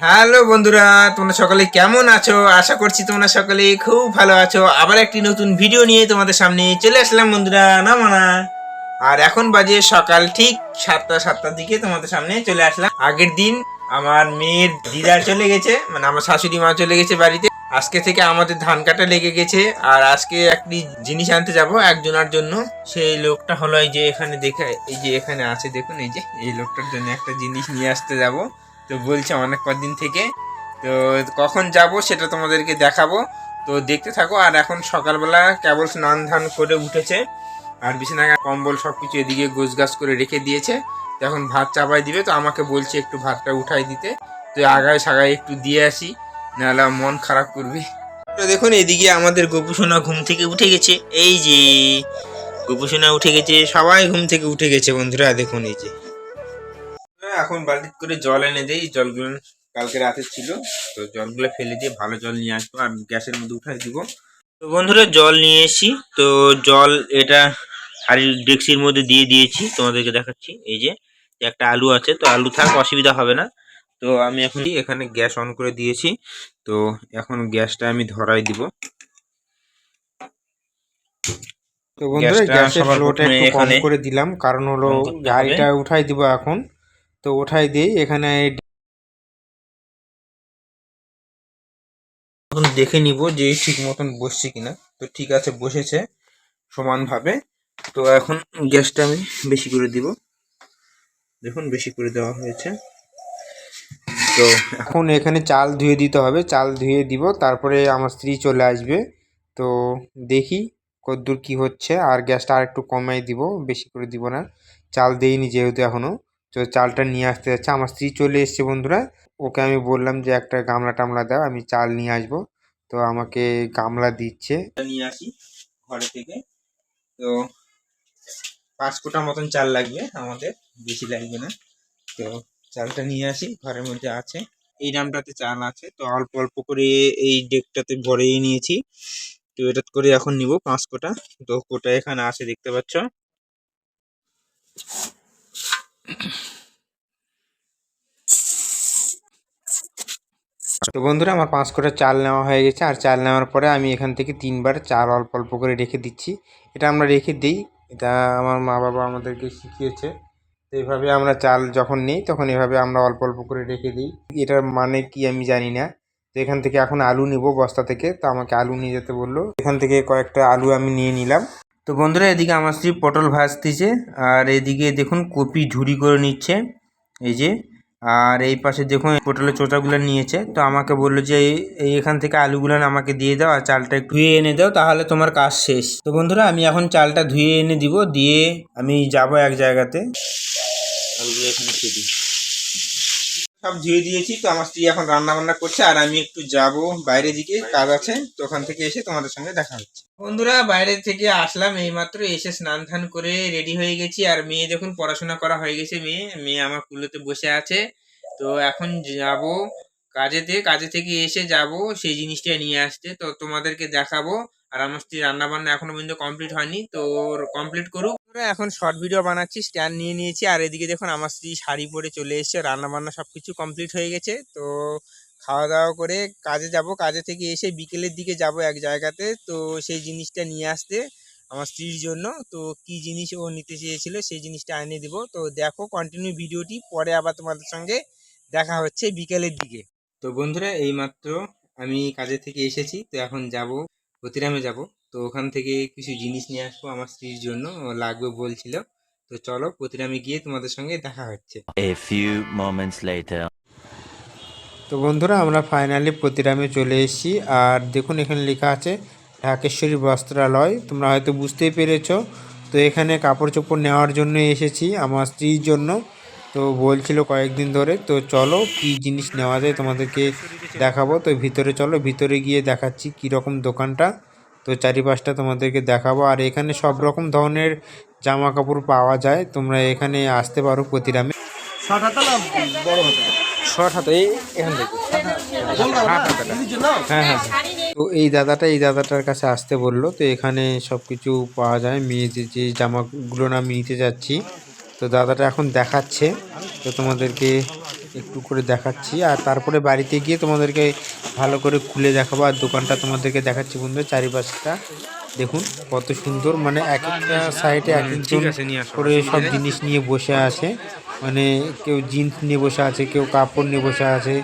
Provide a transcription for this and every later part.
Hello বন্ধুরা, তোমরা সকলে কেমন আছো? আশা করছি তোমরা সকলে খুব ভালো আছো। আবার একটি নতুন ভিডিও নিয়ে তোমাদের সামনে চলে আসলাম বন্ধুরা না মানা আর এখন বাজে সকাল, ঠিক সাতটা, সাতটার দিকে তোমাদের সামনে চলে আসলাম। আগের দিন আমার মেয়ের দিদার চলে গেছে মানে আমার শাশুড়ি মা চলে গেছে বাড়িতে। আজকে থেকে আমাদের ধান কাটা লেগে গেছে, আর আজকে একটি জিনিস আনতে যাব একজনের জন্য। সেই লোকটা হলো এই যে এখানে দেখে, এই যে এখানে আছে, দেখুন এই যে, এই লোকটার জন্য একটা জিনিস নিয়ে আসতে যাব। তো বলছে অনেক কদিন থেকে। তো কখন যাব সেটা তোমাদেরকে দেখাবো। তো দেখতে থাকো, আর এখন সকালবেলা কেবল স্নান ধান করে উঠেছে। আর বিছানা, কম্বল সব কিছু এদিকে গোছ গাছ করে রেখে দিয়েছে। তো এখন ভাত চাপাই দিবে, তো আমাকে বলছে একটু ভাতটা উঠাই দিতে। তো আগায় সাগায় একটু দিয়ে আসি, নাহলে মন খারাপ করবে। তো দেখুন, এদিকে আমাদের গোপুসোনা ঘুম থেকে উঠে গেছে। এই যে, গোপুসোনা উঠে গেছে, সবাই ঘুম থেকে উঠে গেছে বন্ধুরা, দেখুন এই যে। এখন বালতি করে জল এনে দেই। জলগুলো কালকে রাতে ছিল। তো জলগুলো ফেলে দিয়ে ভালো জল নিয়ে আসব আর গ্যাসের মধ্যে উঠাই দিব। তো বন্ধুরা জল নিয়ে এসেছি। তো জল এটা হাড়ির ডেক্সির মধ্যে দিয়ে দিয়েছি। তোমাদেরকে দেখাচ্ছি। এই যে একটা আলু আছে তো আলু থাক অসুবিধা হবে না। তো আমি এখন এখানে গ্যাস অন করে দিয়েছি। তো এখন গ্যাসটা আমি ধরাই দিব। তো বন্ধুরা গ্যাসের ফ্লোটা একটু কম করে দিলাম। কারণ হলো। গাড়িটা উঠাই দিব এখন। তো ওঠাই দিই, এখানে দেখে নিব যে ঠিক মতন বসছে কিনা। তো ঠিক আছে, বসেছে সমানভাবে। তো এখন গ্যাসটা আমি বেশি করে দিব। দেখুন, বেশি করে দেওয়া হয়েছে। তো এখন এখানে চাল ধুয়ে দিতে হবে। চাল ধুয়ে দিব, তারপরে আমার স্ত্রী চলে আসবে। তো দেখি কদ্দূর কি হচ্ছে। আর গ্যাসটা আর একটু কমাই দিব, বেশি করে দিব না। চাল দেইনি যেহেতু এখনও। তো চালটা নিয়ে আসতে যাচ্ছে। আমার স্ত্রী চলে এসছে বন্ধুরা। ওকে আমি বললাম যে, একটা গামলা টামলা দাও, আমি চাল নিয়ে আসব। তো আমাকে গামলা দিচ্ছে। নিয়ে আসি ঘরে থেকে। তো পাঁচ কোটা মতন চাল লাগবে আমাদের, বেশি লাগবে না। তো চালটা নিয়ে আসি, ঘরের মধ্যে আছে। এই নামটাতে চাল আছে। তো অল্প অল্প করে এই ডেকটাতে ভরেই নিয়েছি। তো এটা করে এখন নিব পাঁচ কোটা তো কোটা এখানে আছে, দেখতে পাচ্ছ? তো বন্ধুরা, আমার পাঁচ কোটা চাল নেওয়া হয়ে গেছে। আর চাল নেওয়ার পরে আমি এখান থেকে তিনবার চাল অল্প অল্প করে রেখে দিচ্ছি। এটা আমরা রেখে দিই। এটা আমার মা বাবা আমাদেরকে শিখিয়েছে। এইভাবে আমরা চাল যখন নিই, তখন এভাবে আমরা অল্প অল্প করে রেখে দিই। এটার মানে কি আমি জানি না। তো এখান থেকে এখন আলু নিব বস্তা থেকে। তো আমাকে আলু নিয়ে যেতে বলল। এখান থেকে কয়েকটা আলু আমি নিয়ে নিলাম। তো বন্ধুরা, এদিকে আমার স্ত্রী পটল ভাজতেছে, আর এদিকে দেখুন কপি ঝুরি করে নিচ্ছে, এই যে, আর এই পাশে দেখুন পটলের চোচাগুলো নিয়েছে, তো আমাকে বলল যে, এই- এখান থেকে আলুগুলো আমাকে দিয়ে দাও, আর চালটা ধুয়ে এনে দাও, তাহলে তোমার কাজ শেষ। তো বন্ধুরা, আমি এখন চালটা ধুয়ে এনে দিব, দিয়ে আমি যাব এক জায়গাতে। আলুগুলো এখানে খেয়ে দিই। সব ধুয়ে দিয়েছি, তো আমার স্ত্রী এখন রান্না বান্না করছে, আর আমি একটু যাব বাইরে দিকে, কাজ আছে, তো ওখান থেকে এসে তোমাদের সঙ্গে দেখা হচ্ছে। বন্ধুরা, বাইরে থেকে আসলাম, এইমাত্র এসে স্নান ধান করে রেডি হয়ে গেছি, আর মেয়ে দেখুন পড়াশোনা করা হয়ে গেছে, মেয়ে মেয়ে আমার কুলোতে বসে আছে, তো এখন যাব কাজেতে কাজে থেকে এসে যাব, সেই জিনিসটা নিয়ে আসতে, তো তোমাদেরকে দেখাবো, আর আমার স্ত্রী রান্না বান্না এখনও পর্যন্ত কমপ্লিট হয়নি, তো কমপ্লিট করুক। আমরা এখন শর্ট ভিডিও বানাচ্ছি স্ট্যান্ড নিয়ে নিয়েছি। আর এদিকে দেখুন, আমার স্ত্রী শাড়ি পরে চলে এসেছে রান্না বান্না সবকিছু কমপ্লিট হয়ে গেছে। তো খাওয়া দাওয়া করে কাজে যাব। কাজে থেকে এসে বিকেলের দিকে যাব এক জায়গাতে। তো সেই জিনিসটা নিয়ে আসতে আমার স্ত্রীর জন্য। তো কি জিনিস ও নিতে চেয়েছিল সেই জিনিসটা এনে দিব। তো দেখো কন্টিনিউ ভিডিওটি। পরে আবার তোমাদের সঙ্গে দেখা হচ্ছে বিকেলের দিকে। তো বন্ধুরা, এইমাত্র আমি কাজে থেকে এসেছি। তো এখন যাব প্রতিরামে যাব। তো ওখান থেকে কিছু জিনিস নিয়ে আসব আমার স্ত্রীর জন্য লাগবে বলছিল। তো চলো প্রতিরামে গিয়ে তোমাদের সঙ্গে দেখা হচ্ছে। A few moments later. তো বন্ধুরা আমরা ফাইনালি প্রতিরামে চলে এসেছি। আর দেখুন এখানে লেখা আছে ঢাকেশ্বরী বস্ত্রালয়। তোমরা হয়তো বুঝতেই পেরেছ। তো এখানে কাপড় চোপড় নেওয়ার জন্য এসেছি আমার স্ত্রীর জন্য। তো বলছিল কয়েকদিন ধরে তো চলো কি জিনিস নেওয়া যায় তোমাদেরকে দেখাবো। তো ভিতরে চলো ভিতরে গিয়ে দেখাচ্ছি কীরকম দোকানটা। তো চারিপাশটা তোমাদেরকে দেখাবো। আর এখানে সব রকম ধরনের জামা কাপড় পাওয়া যায়। তোমরা এখানে আসতে পারো প্রতিরামে। হাতে এই এখান থেকে। হ্যাঁ হ্যাঁ। তো এই দাদাটা এই দাদাটার কাছে আসতে বলল। তো এখানে সব কিছু পাওয়া যায়। মেয়েদের যে জামাগুলো না আমি নিতে যাচ্ছি। তো দাদাটা এখন দেখাচ্ছে। তো তোমাদেরকে একটু করে দেখাচ্ছি। আর তারপরে বাড়িতে গিয়ে তোমাদেরকে ভালো করে খুলে দেখাবো। আর দোকানটা তোমাদেরকে দেখাচ্ছি বন্ধুরা চারিপাশটা। দেখুন কত সুন্দর। মানে এক একটা সাইডে এক একজন করে সব জিনিস নিয়ে বসে আছে। মানে কেউ জিন্স নিয়ে বসে আছে কেউ কাপড় নিয়ে বসে আছে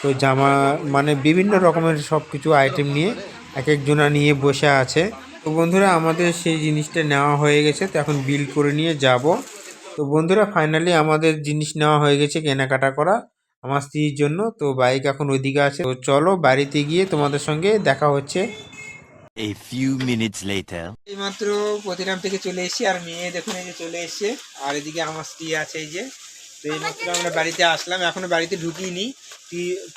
কেউ জামা মানে বিভিন্ন রকমের সব কিছু আইটেম নিয়ে এক একজনা নিয়ে বসে আছে। তো বন্ধুরা আমাদের সেই জিনিসটা নেওয়া হয়ে গেছে। তো এখন বিল করে নিয়ে যাব। তো বন্ধুরা ফাইনালি আমাদের জিনিস নেওয়া হয়ে গেছে কেনাকাটা করা আমার স্ত্রীর জন্য। তো বাইক এখন ওইদিকে আছে। তো চলো বাড়িতে গিয়ে তোমাদের সঙ্গে দেখা হচ্ছে। A few minutes later. এইমাত্র প্রতিরাম থেকে চলে এসেছি আর মেয়ে দেখুন এই যে চলে এসছে। আর এদিকে আমার স্ত্রী আছে এই যে। তো এইমাত্র আমরা বাড়িতে আসলাম। এখনও বাড়িতে ঢুকিনি।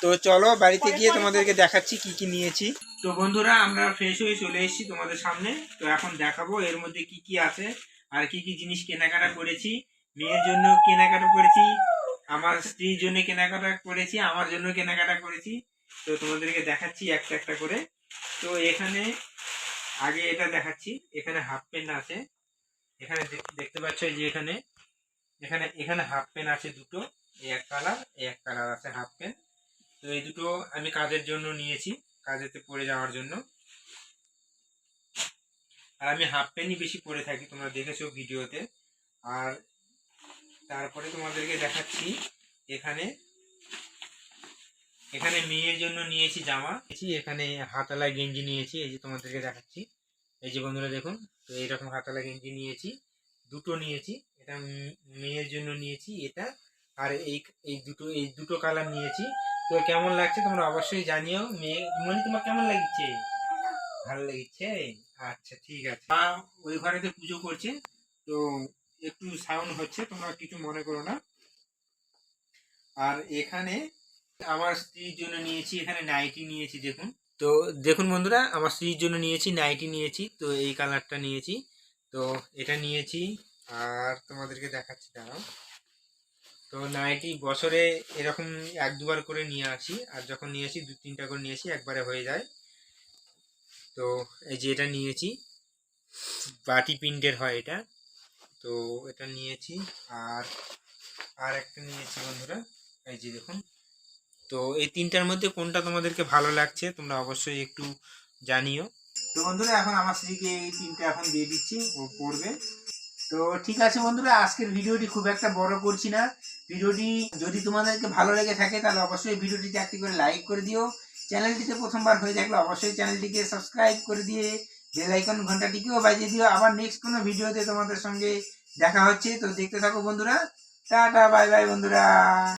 তো চলো বাড়িতে গিয়ে তোমাদেরকে দেখাচ্ছি কি কি নিয়েছি। তো বন্ধুরা আমরা ফ্রেশ হয়ে চলে এসেছি তোমাদের সামনে। তো এখন দেখাবো এর মধ্যে কি কি আছে আর কি কি জিনিস কেনাকাটা করেছি। মেয়ের জন্য কেনাকাটা করেছি, আমার স্ত্রীর জন্য কেনাকাটা করেছি, আমার জন্য কেনাকাটা করেছি। তো তোমাদেরকে দেখাচ্ছি একটা একটা করে। তো এখানে, আগে এটা দেখাচ্ছি, এখানে হাফ পেন আছে। এখানে দেখতে পাচ্ছ যে এখানে এখানে এখানে হাফ পেন আছে দুটো এক কালার এক কালার আছে হাফ পেন তো এই দুটো আমি কাজের জন্য নিয়েছি, কাজেতে পরে যাওয়ার জন্য। আর আমি হাফ পেনই বেশি পরে থাকি, তোমরা দেখেছ ভিডিওতে। আর তারপরে তোমাদেরকে দেখাচ্ছি, এখানে এখানে মেয়ের জন্য নিয়েছি জামা। এখানে হাতালা গেঞ্জি নিয়েছি, এই যে তোমাদেরকে দেখাচ্ছি। এই যে বন্ধুরা দেখুন, তো এইরকম হাতালা গেঞ্জি নিয়েছি, দুটো নিয়েছি, এটা মেয়ের জন্য নিয়েছি, এটা, আর এই এই দুটো এই দুটো কালার নিয়েছি। তো কেমন লাগছে তোমরা অবশ্যই জানিও। মেয়ে, মনে, তোমার কেমন লাগছে? ভালো লাগছে? আচ্ছা ঠিক আছে। ওই ঘরেতে পুজো করছে, তো একটু সাউন্ড হচ্ছে, তোমরা কিছু মনে করো না। আর এখানে আমার স্ত্রীর জন্য নিয়েছি, এখানে নাইটি নিয়েছি, দেখুন। তো দেখুন বন্ধুরা, আমার স্ত্রীর জন্য নিয়েছি নাইটি নিয়েছি, তো এই কালারটা নিয়েছি। তো এটা নিয়েছি, আর তোমাদেরকে দেখাচ্ছি, দাঁড়াও। তো নাইটি বছরে এরকম এক দুবার করে নিয়ে আসি, আর যখন নিয়ে আসি, দু তিনটা করে নিয়ে আসি, একবারে হয়ে যায়। তো এই যে এটা নিয়েছি, বাটি প্রিন্টের হয় এটা। তো এটা নিয়েছি আর আর একটা নিয়েছি বন্ধুরা, এই যে দেখুন। তো এই তিনটার মধ্যে কোনটা তোমাদেরকে ভালো লাগছে তোমরা অবশ্যই একটু জানিও। তো বন্ধুরা, এখন আমার স্ত্রীকে এই তিনটা এখন দিয়ে দিচ্ছি, ও পড়বে। তো ঠিক আছে বন্ধুরা, আজকের ভিডিওটি খুব একটা বড় করছি না। ভিডিওটি যদি তোমাদেরকে ভালো লেগে থাকে, তাহলে অবশ্যই ভিডিওটিতে একটি করে লাইক করে দিও। চ্যানেলটিতে প্রথমবার হয়ে থাকলে অবশ্যই চ্যানেলটিকে সাবস্ক্রাইব করে দিয়ে বেল আইকন ঘন্টাটিকেও বাজিয়ে দিও আবার নেক্সট কোনো ভিডিওতে তোমাদের সঙ্গে দেখা হচ্ছে। তো দেখতে থাকো বন্ধুরা। টাটা বাই বাই বন্ধুরা।